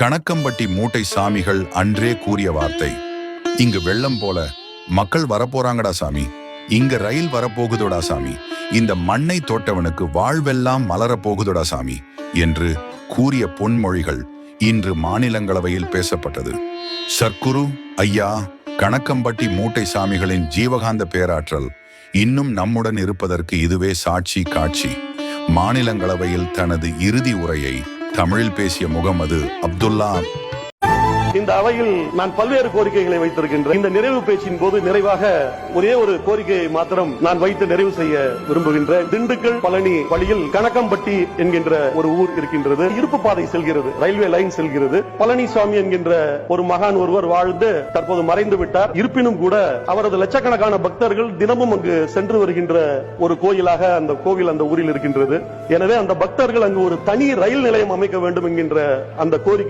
கணக்கம்பட்டி மூட்டை சாமிகள் அன்றே கூறிய வார்த்தை. இங்கு வெள்ளம் போல மக்கள் வரப்போறாங்கடா சாமி. இங்க ரயில் வரப்போகுதுடா சாமி. இந்த மண்ணை தோட்டவனுக்கு வாழ்வெல்லாம் மலரப்போகுதுடா சாமி என்று கூறிய பொன்மொழிகள் இன்று மாநிலங்களவையில் பேசப்பட்டது. சர்க்குரு ஐயா கணக்கம்பட்டி மூட்டை சாமிகளின் ஜீவகாந்த பேராற்றல் இன்னும் நம்முடன் இருப்பதற்கு இதுவே சாட்சி காட்சி. மாநிலங்களவையில் தனது இறுதி உரையை தமிழில் பேசிய முகமது அப்துல்லா இந்த அவையில் நான் பல்வேறு கோரிக்கைகளை வைத்திருக்கின்றேன். இந்த நிறைவு பேச்சின் போது நிறைவாக ஒரே ஒரு கோரிக்கையை மாத்திரம் நான் வைத்து நிறைவு செய்ய விரும்புகின்றேன். திண்டுக்கல் பழனி வழியில் கணக்கம்பட்டி என்கின்ற ஒரு ஊர் இருக்கின்றது. இருப்பு பாதை செல்கிறது. ரயில்வே லைன் செல்கிறது. பழனிசாமி என்கின்ற ஒரு மகான் ஒருவர் வாழ்ந்து தற்போது மறைந்து விட்டார். இருப்பினும் கூட அவரது லட்சக்கணக்கான பக்தர்கள் தினமும் அங்கு சென்று வருகின்ற ஒரு கோயிலாக அந்த கோவில் அந்த ஊரில் இருக்கின்றது. எனவே அந்த பக்தர்கள் அங்கு ஒரு தனி ரயில் நிலையம் அமைக்க வேண்டும் என்கின்ற அந்த கோரிக்கை